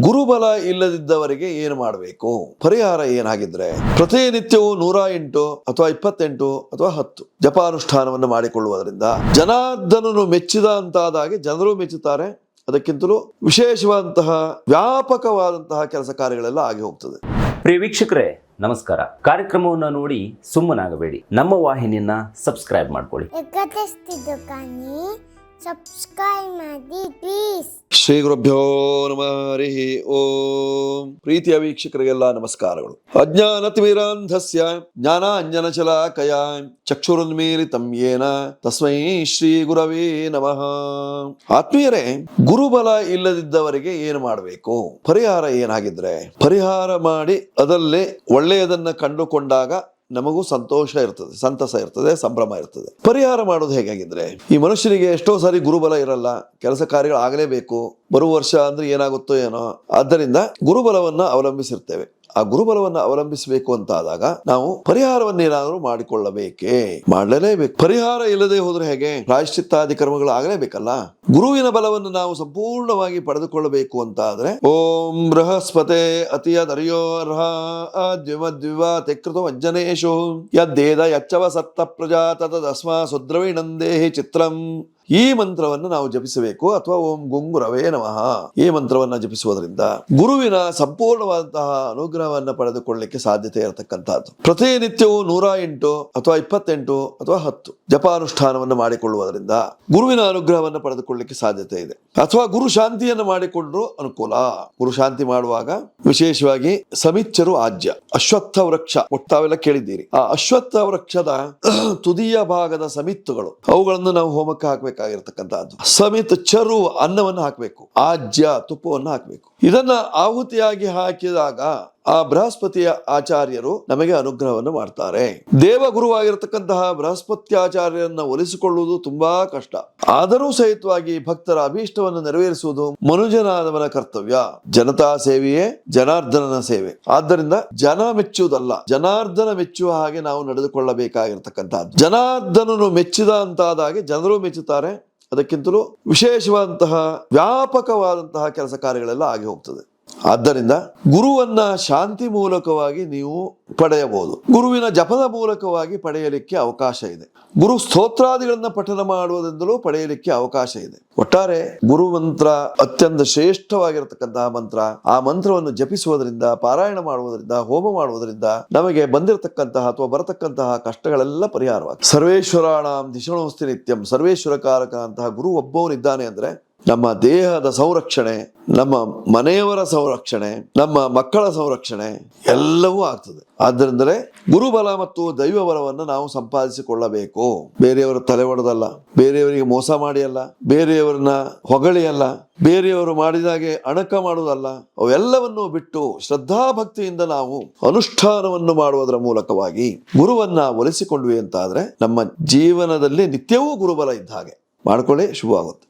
ಗುರುಬಲ ಇಲ್ಲದಿದ್ದವರಿಗೆ ಏನು ಮಾಡಬೇಕು? ಪರಿಹಾರ ಏನಾಗಿದ್ರೆ ಪ್ರತಿನಿತ್ಯವೂ ನೂರ ಎಂಟು ಅಥವಾ ಇಪ್ಪತ್ತೆಂಟು ಅಥವಾ ಹತ್ತು ಜಪಾನುಷ್ಠಾನವನ್ನು ಮಾಡಿಕೊಳ್ಳುವುದರಿಂದ ಜನಾರ್ದನನು ಮೆಚ್ಚಿದ ಅಂತಾದಾಗೆ ಜನರು ಮೆಚ್ಚುತ್ತಾರೆ. ಅದಕ್ಕಿಂತಲೂ ವಿಶೇಷವಾದಂತಹ ವ್ಯಾಪಕವಾದಂತಹ ಕೆಲಸ ಕಾರ್ಯಗಳೆಲ್ಲ ಆಗಿ ಹೋಗ್ತದೆ. ಪ್ರಿಯ ವೀಕ್ಷಕರೇ ನಮಸ್ಕಾರ. ಕಾರ್ಯಕ್ರಮವನ್ನು ನೋಡಿ ಸುಮ್ಮನಾಗಬೇಡಿ. ನಮ್ಮ ವಾಹಿನಿಯನ್ನ ಸಬ್ಸ್ಕ್ರೈಬ್ ಮಾಡ್ಕೊಳ್ಳಿ. ಸಬ್ಸ್ಕ್ರೈಬ್ ಮಾಡಿ ಪ್ಲೀಸ್ ಶ್ರೀ ಗುರುಭ್ಯೋ ನಮಃ. ಹರಿ ಓಂ. ಪ್ರೀತಿಯ ವೀಕ್ಷಕರಿಗೆಲ್ಲ ನಮಸ್ಕಾರಗಳು. ಅಜ್ಞಾನತಿಮಿರಾಂಧಸ್ಯ ಜ್ಞಾನ ಅಂಜನ ಕಯ ಚಕ್ಷುರುನ್ಮೀಲಿತಂ ತಮ್ಯೇನ, ತಸ್ಮೈ ಶ್ರೀ ಗುರವೇ ನಮಃ. ಆತ್ಮೀಯರೇ, ಗುರುಬಲ ಇಲ್ಲದಿದ್ದವರಿಗೆ ಏನು ಮಾಡಬೇಕು? ಪರಿಹಾರ ಏನಾಗಿದ್ರೆ, ಪರಿಹಾರ ಮಾಡಿ ಅದರಲ್ಲಿ ಒಳ್ಳೆಯದನ್ನ ಕಂಡುಕೊಂಡಾಗ ನಮಗೂ ಸಂತೋಷ ಇರ್ತದೆ, ಸಂತಸ ಇರ್ತದೆ, ಸಂಭ್ರಮ ಇರ್ತದೆ. ಪರಿಹಾರ ಮಾಡೋದು ಹೇಗಾಗಿದ್ರೆ, ಈ ಮನುಷ್ಯನಿಗೆ ಎಷ್ಟೋ ಸಾರಿ ಗುರುಬಲ ಇರಲ್ಲ, ಕೆಲಸ ಕಾರ್ಯಗಳು ಆಗಲೇಬೇಕು ಬರುವ ವರ್ಷ ಅಂದ್ರೆ ಏನಾಗುತ್ತೋ ಏನೋ, ಆದ್ದರಿಂದ ಗುರುಬಲವನ್ನ ಅವಲಂಬಿಸಿರ್ತೇವೆ. ಆ ಗುರುಬಲವನ್ನು ಅವಲಂಬಿಸಬೇಕು ಅಂತ ಆದಾಗ ನಾವು ಪರಿಹಾರವನ್ನೇನಾದರೂ ಮಾಡಿಕೊಳ್ಳಬೇಕೇ? ಮಾಡಲೇಬೇಕು. ಪರಿಹಾರ ಇಲ್ಲದೆ ಹೋದ್ರೆ ಹೇಗೆ? ಪ್ರಾಯಶ್ಚಿತ್ತಾದಿ ಕರ್ಮಗಳು ಆಗಲೇಬೇಕಲ್ಲ? ಗುರುವಿನ ಬಲವನ್ನು ನಾವು ಸಂಪೂರ್ಣವಾಗಿ ಪಡೆದುಕೊಳ್ಳಬೇಕು ಅಂತ ಆದ್ರೆ ಓಂ ಬೃಹಸ್ಪತೆ ಅತಿಯ ದರ್ಯೋರ್ಹ ತೆಕೃತ ವಜ್ಜನೇಶು ಯದ್ದೇದ ಯಚ್ಚವ ಸತ್ತ ಪ್ರಜಾ ತದಸ್ಮ ಸುದ್ರವಿಣಂದೇಹಿ ಚಿತ್ರಂ. ಈ ಮಂತ್ರವನ್ನು ನಾವು ಜಪಿಸಬೇಕು ಅಥವಾ ಓಂ ಗುಂಗುರವೇ ನಮಃ. ಈ ಮಂತ್ರವನ್ನ ಜಪಿಸುವುದರಿಂದ ಗುರುವಿನ ಸಂಪೂರ್ಣವಾದಂತಹ ಅನುಗ್ರಹವನ್ನ ಪಡೆದುಕೊಳ್ಳಲಿಕ್ಕೆ ಸಾಧ್ಯತೆ ಇರತಕ್ಕಂತಹದ್ದು ಪ್ರತಿನಿತ್ಯವೂ ನೂರ ಎಂಟು ಅಥವಾ ಇಪ್ಪತ್ತೆಂಟು ಅಥವಾ ಹತ್ತು ಜಪಾನುಷ್ಠಾನವನ್ನು ಮಾಡಿಕೊಳ್ಳುವುದರಿಂದ ಗುರುವಿನ ಅನುಗ್ರಹವನ್ನು ಪಡೆದುಕೊಳ್ಳಲಿಕ್ಕೆ ಸಾಧ್ಯತೆ ಇದೆ. ಅಥವಾ ಗುರು ಶಾಂತಿಯನ್ನು ಮಾಡಿಕೊಂಡ್ರು ಅನುಕೂಲ. ಗುರು ಶಾಂತಿ ಮಾಡುವಾಗ ವಿಶೇಷವಾಗಿ ಸಮಿಚ್ಚರು ಆಜ್ಯ. ಅಶ್ವತ್ಥ ವೃಕ್ಷ ಒಟ್ಟಾವೆಲ್ಲ ಕೇಳಿದ್ದೀರಿ. ಆ ಅಶ್ವತ್ಥ ವೃಕ್ಷದ ತುದಿಯ ಭಾಗದ ಸಮಿತ್ತುಗಳು ಅವುಗಳನ್ನು ನಾವು ಹೋಮಕ್ಕೆ ಹಾಕಬೇಕಾಗಿರ್ತಕ್ಕಂಥದ್ದು ಸಮಿತ್ ಚರು ಅನ್ನವನ್ನು ಹಾಕಬೇಕು. ಆಜ್ಯ ತುಪ್ಪವನ್ನು ಹಾಕಬೇಕು. ಇದನ್ನ ಆಹುತಿಯಾಗಿ ಹಾಕಿದಾಗ ಆ ಬೃಹಸ್ಪತಿಯ ಆಚಾರ್ಯರು ನಮಗೆ ಅನುಗ್ರಹವನ್ನು ಮಾಡ್ತಾರೆ. ದೇವಗುರುವಾಗಿರತಕ್ಕಂತಹ ಬೃಹಸ್ಪತ್ಯಾಚಾರ್ಯರನ್ನ ಒಲಿಸಿಕೊಳ್ಳುವುದು ತುಂಬಾ ಕಷ್ಟ. ಆದರೂ ಸಹಿತವಾಗಿ ಭಕ್ತರ ಅಭೀಷ್ಟವನ್ನು ನೆರವೇರಿಸುವುದು ಮನುಜನಾದವನ ಕರ್ತವ್ಯ. ಜನತಾ ಸೇವೆಯೇ ಜನಾರ್ದನನ ಸೇವೆ. ಆದ್ದರಿಂದ ಜನ ಮೆಚ್ಚುವುದಲ್ಲ, ಜನಾರ್ದನ ಮೆಚ್ಚುವ ಹಾಗೆ ನಾವು ನಡೆದುಕೊಳ್ಳಬೇಕಾಗಿರ್ತಕ್ಕಂತಹ ಜನಾರ್ದನನು ಮೆಚ್ಚಿದ ಅಂತಾದಾಗೆ ಜನರು ಮೆಚ್ಚುತ್ತಾರೆ. ಅದಕ್ಕಿಂತಲೂ ವಿಶೇಷವಾದಂತಹ ವ್ಯಾಪಕವಾದಂತಹ ಕೆಲಸ ಕಾರ್ಯಗಳೆಲ್ಲ ಆಗಿ ಹೋಗ್ತದೆ. ಆದ್ದರಿಂದ ಗುರುವನ್ನ ಶಾಂತಿ ಮೂಲಕವಾಗಿ ನೀವು ಪಡೆಯಬಹುದು. ಗುರುವಿನ ಜಪದ ಮೂಲಕವಾಗಿ ಪಡೆಯಲಿಕ್ಕೆ ಅವಕಾಶ ಇದೆ. ಗುರು ಸ್ತೋತ್ರಾದಿಗಳನ್ನ ಪಠನ ಮಾಡುವುದರಿಂದಲೂ ಪಡೆಯಲಿಕ್ಕೆ ಅವಕಾಶ ಇದೆ. ಒಟ್ಟಾರೆ ಗುರು ಮಂತ್ರ ಅತ್ಯಂತ ಶ್ರೇಷ್ಠವಾಗಿರತಕ್ಕಂತಹ ಮಂತ್ರ, ಆ ಮಂತ್ರವನ್ನು ಜಪಿಸುವುದರಿಂದ, ಪಾರಾಯಣ ಮಾಡುವುದರಿಂದ, ಹೋಮ ಮಾಡುವುದರಿಂದ ನಮಗೆ ಬಂದಿರತಕ್ಕಂತಹ ಅಥವಾ ಬರತಕ್ಕಂತಹ ಕಷ್ಟಗಳೆಲ್ಲ ಪರಿಹಾರವಾಗಿ ಸರ್ವೇಶ್ವರಾಣಾಂ ದಿಶಣೋಸ್ತಿ ನಿತ್ಯಂ ಸರ್ವೇಶ್ವರ ಕಾರಕ ಅಂತಹ ಗುರು ಒಬ್ಬವನಿದ್ದಾನೆ ಅಂದ್ರೆ ನಮ್ಮ ದೇಹದ ಸಂರಕ್ಷಣೆ, ನಮ್ಮ ಮನೆಯವರ ಸಂರಕ್ಷಣೆ, ನಮ್ಮ ಮಕ್ಕಳ ಸಂರಕ್ಷಣೆ ಎಲ್ಲವೂ ಆಗ್ತದೆ. ಆದ್ದರಿಂದಲೇ ಗುರುಬಲ ಮತ್ತು ದೈವ ಬಲವನ್ನು ನಾವು ಸಂಪಾದಿಸಿಕೊಳ್ಳಬೇಕು. ಬೇರೆಯವರ ತಲೆ ಒಡೆದಲ್ಲ, ಬೇರೆಯವರಿಗೆ ಮೋಸ ಮಾಡಿ ಅಲ್ಲ ಬೇರೆಯವರನ್ನ ಹೊಗಳಿಯಲ್ಲ, ಬೇರೆಯವರು ಮಾಡಿದಾಗೆ ಅಣಕ ಮಾಡುವುದಲ್ಲ, ಅವೆಲ್ಲವನ್ನು ಬಿಟ್ಟು ಶ್ರದ್ಧಾಭಕ್ತಿಯಿಂದ ನಾವು ಅನುಷ್ಠಾನವನ್ನು ಮಾಡುವುದರ ಮೂಲಕವಾಗಿ ಗುರುವನ್ನ ಒಲಿಸಿಕೊಂಡ್ವಿ ಅಂತ ಆದ್ರೆ ನಮ್ಮ ಜೀವನದಲ್ಲಿ ನಿತ್ಯವೂ ಗುರುಬಲ ಇದ್ದ ಹಾಗೆ. ಮಾಡ್ಕೊಳ್ಳಿ, ಶುಭವಾಗುತ್ತೆ.